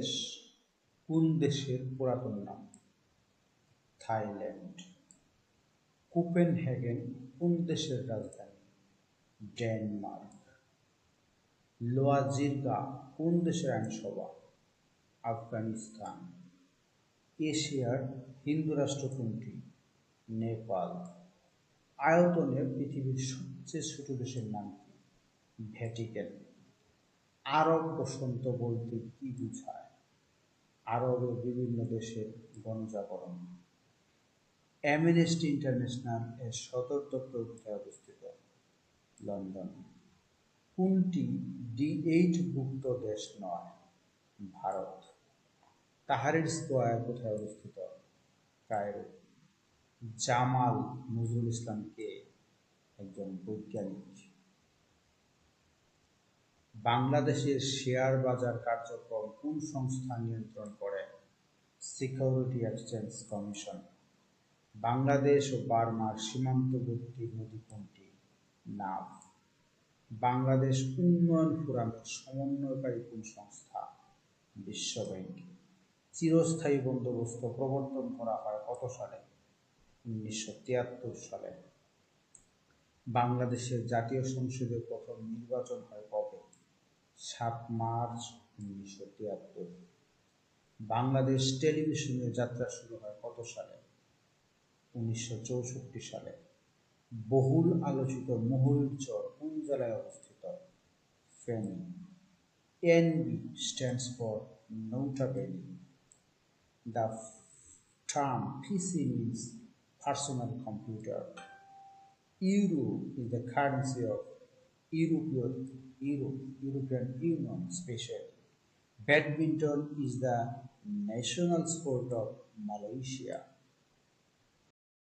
দেশ কোন দেশের পুরাতন নাম? থাইল্যান্ড। কোপেনহেগেন কোন দেশের রাজধানী? ডেনমার্ক। লোয়াজিরগা কোন দেশের আইনসভা? আফগানিস্তান। এশিয়ার হিন্দু রাষ্ট্র কোনটি? নেপাল। আয়তনে পৃথিবীর সবচেয়ে ছোট দেশের নাম কি? ভ্যাটিকান আরব বসন্ত বলতে কি বোঝায়? আরবের বিভিন্ন দেশের গণজাগরণ। অ্যামনেস্টি ইন্টারন্যাশনাল এর সদর দপ্তর কোথায় অবস্থিত লন্ডন। কোনটি ডি এইট ভুক্ত দেশ নয়? ভারত। তাহারির স্কোয়ার কোথায় অবস্থিত? কায়রো। জামাল নজরুল ইসলাম কে একজন বৈজ্ঞানিক বাংলাদেশের শেয়ার বাজার কার্যক্রম কোন সংস্থা নিয়ন্ত্রণ করে? Security exchange commission. বাংলাদেশ ও বার্মার সীমান্তবর্তী নদী কোনটি? নাভ। বাংলাদেশ উন্নয়ন ফোরামের সমন্বয়কারী কোন সংস্থা? বিশ্ব ব্যাংক। চিরস্থায়ী বন্দোবস্ত প্রবর্তন করা হয় কত সালে? উনিশশো তিয়াত্তর সালে। বাংলাদেশের জাতীয় সংসদে প্রথম নির্বাচন হয় কবে? সাত মার্চ উনিশশো তিয়াত্তর। বাংলাদেশ টেলিভিশনে যাত্রা শুরু হয় কত সালে? উনিশশো চৌষট্টি সালে। বহুল আলোচিত মহুরীর চর কোন জেলায় অবস্থিত? Feni. NB stands for nota valley the term PC means personal computer. Euro is the currency of European, Europe, European Union special. Badminton is the national sport of Malaysia.